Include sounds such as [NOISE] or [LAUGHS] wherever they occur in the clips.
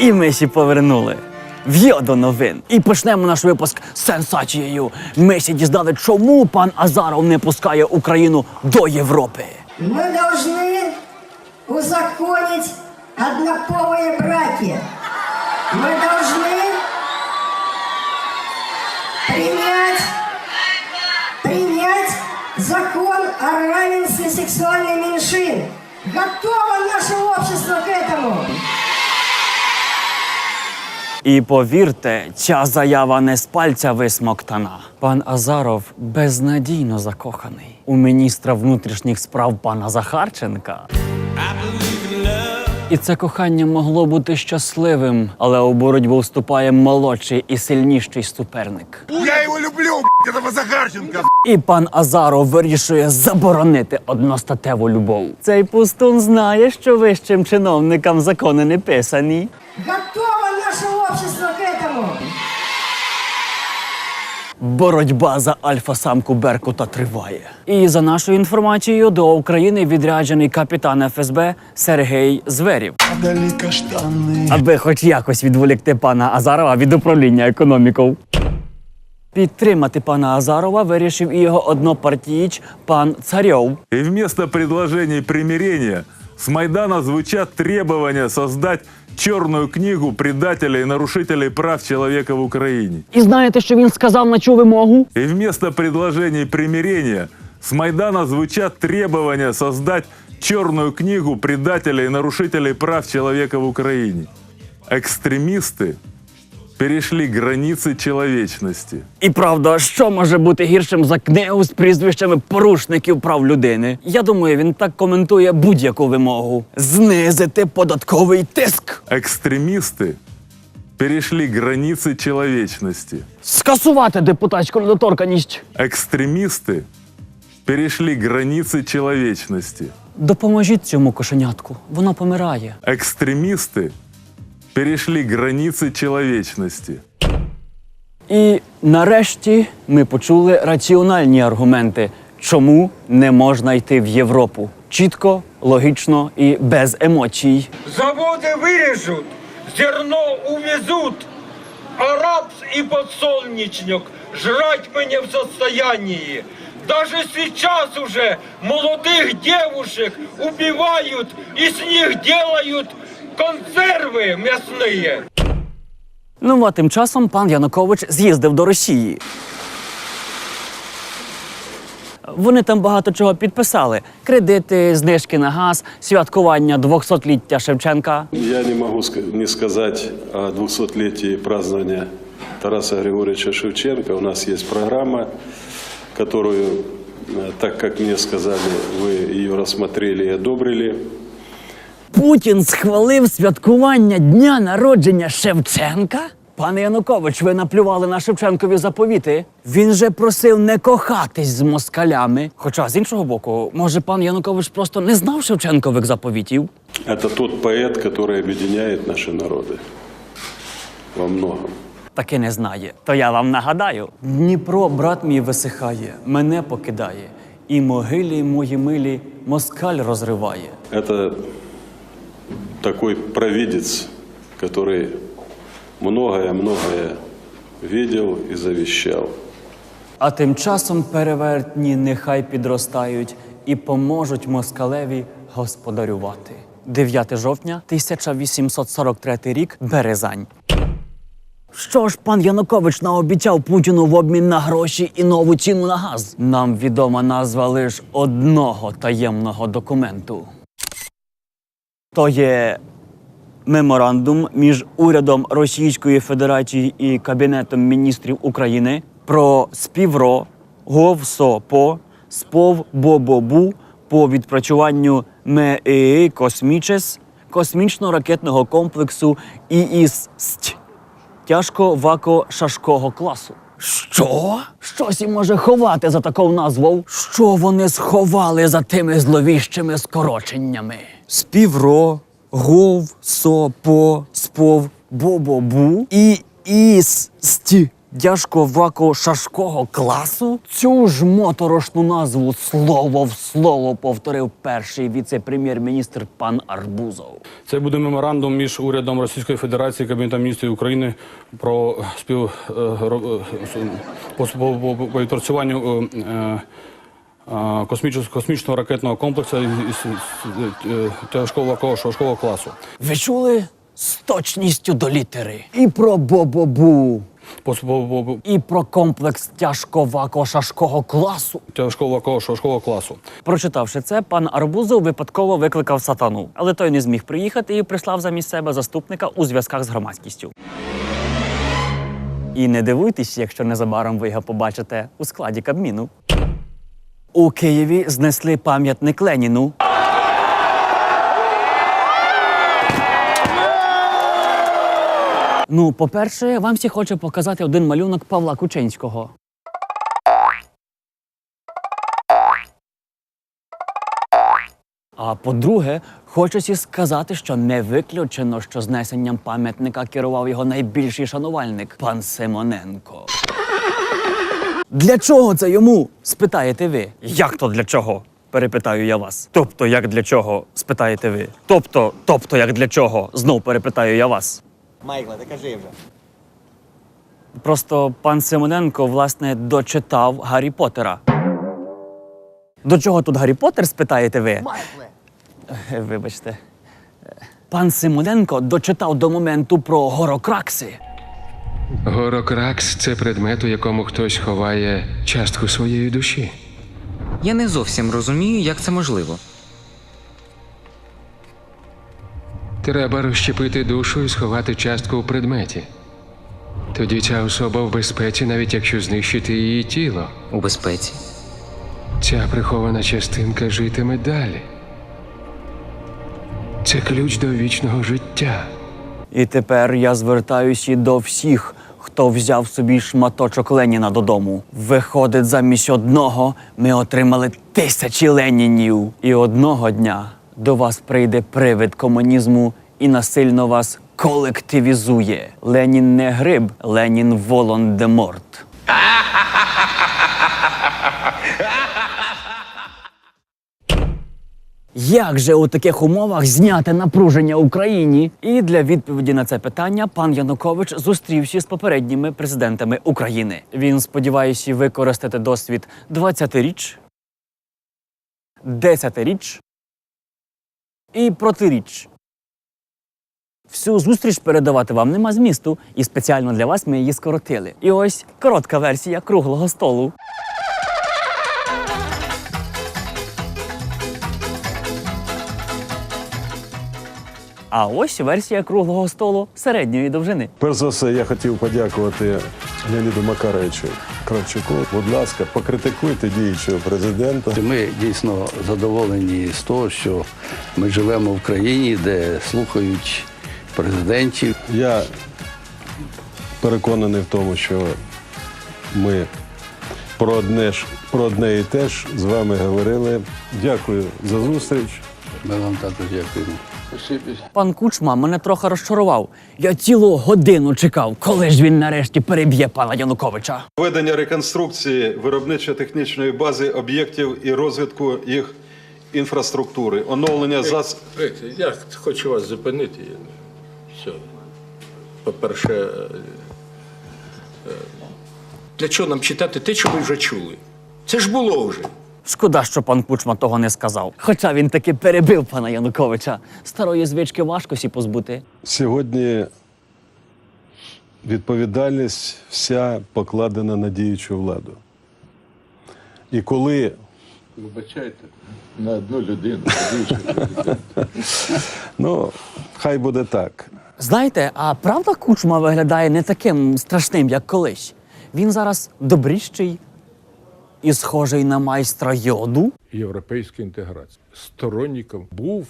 І ми ще повернули. В'йо до новин. І почнемо наш випуск з сенсацією. Ми ще дізнали, чому пан Азаров не пускає Україну до Європи. Мы должны узаконить однополые браки. Мы должны принять, принять закон о равенстве сексуальных меньшин. Готово наше общество к этому. І повірте, ця заява не з пальця висмоктана. Пан Азаров безнадійно закоханий у міністра внутрішніх справ пана Захарченка. І це кохання могло бути щасливим, але у боротьбу вступає молодший і сильніший суперник. Я его люблю, этого Захарченко. І пан Азаров вирішує заборонити одностатеву любов. Цей пустун знає, що вищим чиновникам закони не писані. Готово общество к этому. Боротьба за альфа-самку Беркута триває. І за нашою інформацією, до України відряджений капітан ФСБ Сергій Зверів. Каштани. Аби хоч якось відволікти пана Азарова від управління економікою. Підтримати пана Азарова вирішив і його однопартієч пан Царьов. И вместо предложений примирения с Майдана звучат требования создать черную книгу предателей и нарушителей прав человека в Украине. І знаєте, що він сказав на цю вимогу? И вместо предложений примирения с Майдана звучат требования создать черную книгу предателей и нарушителей прав человека в Украине. Экстремисты перешли границы человечности. І правда, що може бути гіршим за книгу з прізвищами порушників прав людини? Я думаю, він так коментує будь-яку вимогу: знизити податковий тиск, Экстремисты перешли границы человечности. скасувати депутатську недоторканість. Экстремисты перешли границы человечности. Допоможіть цьому кошенятку, воно помирає. Экстремисты перешли границы человечности. І нарешті ми почули раціональні аргументи, чому не можна йти в Європу. Чітко, логічно і без емоцій. Заводы вырежут, зерно увезут, а рапс и подсолнечник жрать мы не в состоянии. Даже сейчас уже молодых девушек убивают и с них делают консервы мясные. Ну а тим часом пан Янукович з'їздив до Росії. Вони там багато чого підписали: кредити, знижки на газ, святкування 200-ліття Шевченка. Я не могу ска- не сказать о 200-летии празднования Тараса Григорьевича Шевченко. У нас есть программа, которую, э, так как мне сказали, вы ее рассмотрели и одобрили. Путін схвалив святкування дня народження Шевченка. Пане Янукович, ви наплювали на Шевченкові заповіти. Він же просив не кохатись з москалями. Хоча з іншого боку, може, пан Янукович просто не знав Шевченкових заповітів. Это тот поэт, который объединяет наши народы во многом. Таки не знає. То я вам нагадаю: Дніпро, брат мій, висихає, мене покидає, і могилі мої милі москаль розриває. Это такой провидец, который многое-многое видел и завещал. А тим часом перевертні нехай підростають і поможуть москалеві господарювати. 9 жовтня 1843 рік Березань. Що ж пан Янукович наобіцяв Путіну в обмін на гроші і нову ціну на газ? Нам відома назва лише одного таємного документу. То є меморандум між урядом Російської Федерації і Кабінетом міністрів України про співро ГОВСОПО СПОВ БОБОБУ по відпрацюванню МЕІ Космічес космічно-ракетного комплексу ІІСТ тяжко вако шашкого класу. Що? Щось і може ховати за такою назвою? Що вони сховали за тими зловіщими скороченнями? Співро, гов, со, по, спов, бобобу і іс, сті. Дяжко шашкого класу? Цю ж моторошну назву слово в слово повторив перший віце-прем'єр-міністр пан Арбузов. Це буде меморандум між урядом Російської Федерації і Кабінетом міністрів України про спів ро- по, по, по, по відпрацюванню космічного, ракетного комплексу із, е, тяжкого класу. Ви чули? З точністю до літери. І про Бобобу, і про комплекс тяжко шашкого класу. важкого класу. Прочитавши це, пан Арбузов випадково викликав сатану, але той не зміг приїхати і прислав замість себе заступника у зв'язках з громадськістю. І не дивуйтесь, якщо незабаром ви його побачите у складі Кабміну. У Києві знесли пам'ятник Леніну. Ну, по-перше, вам всі хочу показати один малюнок Павла Кученського. А по-друге, хочеться сказати, що не виключено, що знесенням пам'ятника керував його найбільший шанувальник пан Симоненко. Для чого це йому? спитаєте ви. Як то для чого? перепитаю я вас. Тобто, як для чого? спитаєте ви. Тобто, тобто, як для чого? знов перепитаю я вас. Майкла, ти кажи вже. Просто пан Симоненко, власне, дочитав Гаррі Поттера. До чого тут Гаррі Поттер, спитаєте ви? Майкле. Е, Вибачте. Е, Пан Симоненко дочитав до моменту про горокракси. Горокракс це предмет, у якому хтось ховає частку своєї душі. Я не зовсім розумію, як це можливо. Треба розщепити душу і сховати частку у предметі. Тоді ця особа в безпеці, навіть якщо знищити її тіло. У безпеці. Ця прихована частинка житиме далі. Це ключ до вічного життя. І тепер я звертаюся до всіх, хто взяв собі шматочок Леніна додому. Виходить, замість одного ми отримали тисячі Ленінів. І одного дня до вас прийде привид комунізму і насильно вас колективізує. Ленін не гриб, Ленін Волан-де-Морт. Як же у таких умовах зняти напруження Україні? І для відповіді на це питання пан Янукович зустрівся з попередніми президентами України. Він сподівається використати досвід 20-річ, 10-річ і протиріч. Всю зустріч передавати вам нема змісту, і спеціально для вас ми її скоротили. І ось коротка версія круглого столу. А ось версія круглого столу середньої довжини. Перш за все, я хотів подякувати Леоніду Макаровичу Кравчуку. Будь ласка, покритикуйте діючого президента. Ми дійсно задоволені з того, що ми живемо в країні, де слухають президентів. Я переконаний в тому, що ми про одне ж про одне і те ж з вами говорили. Дякую за зустріч. Ми вам також дякуємо. Пан Кучма мене трохи розчарував. Я цілу годину чекав, коли ж він нарешті переб'є пана Януковича. Ведення реконструкції виробничо-технічної бази об'єктів і розвитку їх інфраструктури, оновлення зас... Я хочу вас зупинити. Все. По-перше, е, для чого нам читати те, що ви вже чули? Це ж було вже. Шкода, що пан Кучма того не сказав. Хоча він таки перебив пана Януковича. Старої звички важко сі позбути. Сьогодні відповідальність вся покладена на діючу владу. І коли Вибачайте, на одну людину. [LAUGHS] ну, хай буде так. Знаєте, а правда Кучма виглядає не таким страшним, як колись. Він зараз добріщий і схожий на майстра йоду. Європейська інтеграція. Сторонником був,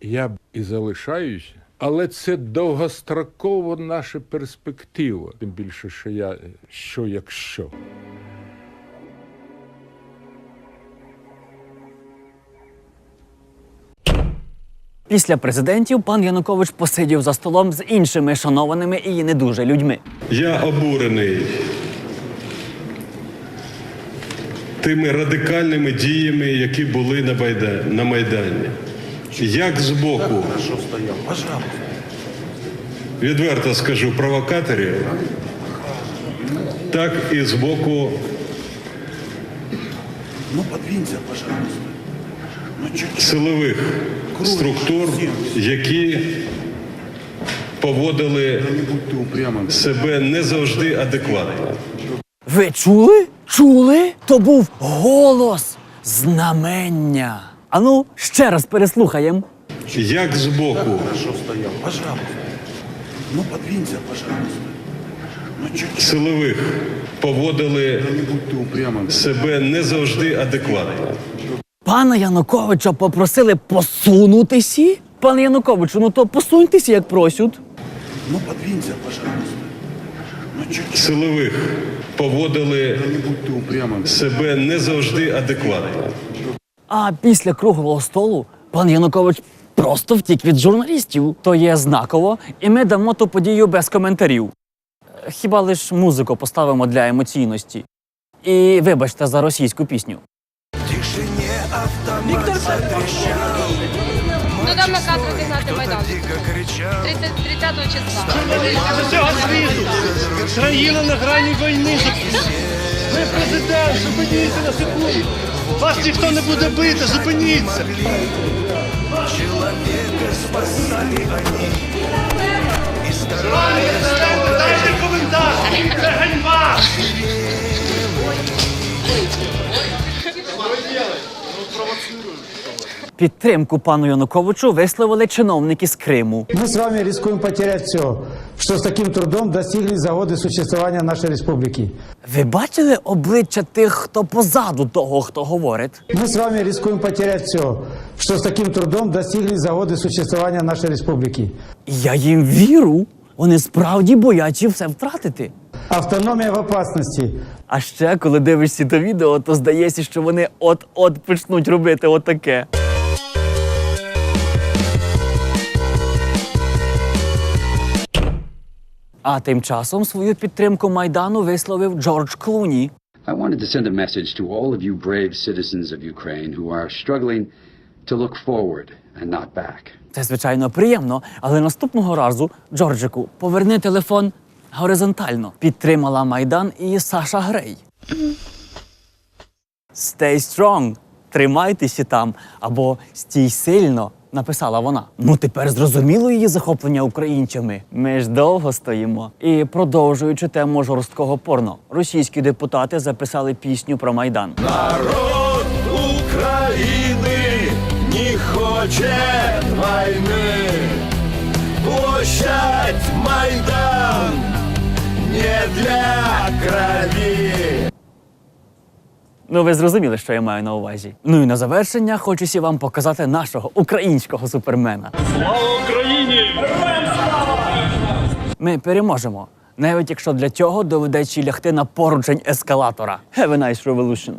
я б і залишаюся, але це довгострокова наша перспектива. Тим більше, що я що якщо. Після президентів пан Янукович посидів за столом з іншими шанованими і не дуже людьми. Я обурений тими радикальними діями, які були на, Байда... на Майдані. Як з боку, відверто скажу, провокаторів, так і з боку. Силових структур, які поводили себе не завжди адекватно. Ви чули? Чули? То був голос знамення. Ану, ще раз переслухаємо. Як з боку силових поводили себе не завжди адекватно. Пана Януковича попросили посунутися? Пане Януковичу, ну то посуньтеся, як просять. Силових поводили себе не завжди адекватно. А після круглого столу пан Янукович просто втік від журналістів. То є знаково, і ми дамо ту подію без коментарів. Хіба лиш музику поставимо для емоційності. І вибачте за російську пісню. Ну дам наказ розігнати Майдан. 30, 30 числа. Країна на грані війни. Ви президент, зупиніться на секунду. Вас ніхто не буде бити, зупиніться. Дайте коментар. Це ганьба. Підтримку пану Януковичу висловили чиновники з Криму. Мы с вами рискуем потерять все, что с таким трудом достигли за годы существования нашей республики. Ви бачили обличчя тих, хто позаду того, хто говорить? Мы с вами рискуем потерять все, что с таким трудом достигли за годы существования нашей республики. Я їм віру. Вони справді бояться все втратити. Автономия в опасности. А ще, коли дивишся то відео, то здається, що вони от-от почнуть робити отаке. А тим часом свою підтримку Майдану висловив Джордж Клуні. I wanted to send a message to all of you brave citizens of Ukraine who are struggling to look forward and not back. Це звичайно приємно, але наступного разу, Джорджику, поверни телефон горизонтально. Підтримала Майдан і Саша Грей. Stay strong. Тримайтеся там. Або стій сильно, написала вона. Ну тепер зрозуміло її захоплення українцями. Ми ж довго стоїмо. І продовжуючи тему жорсткого порно, російські депутати записали пісню про Майдан. Народ України не хоче війни. Площадь Майдан не для крові. Ну, ви зрозуміли, що я маю на увазі. Ну і на завершення хочуся вам показати нашого українського супермена. Слава Україні! Ми переможемо, навіть якщо для цього доведеться лягти на поручень ескалатора. Have a nice revolution!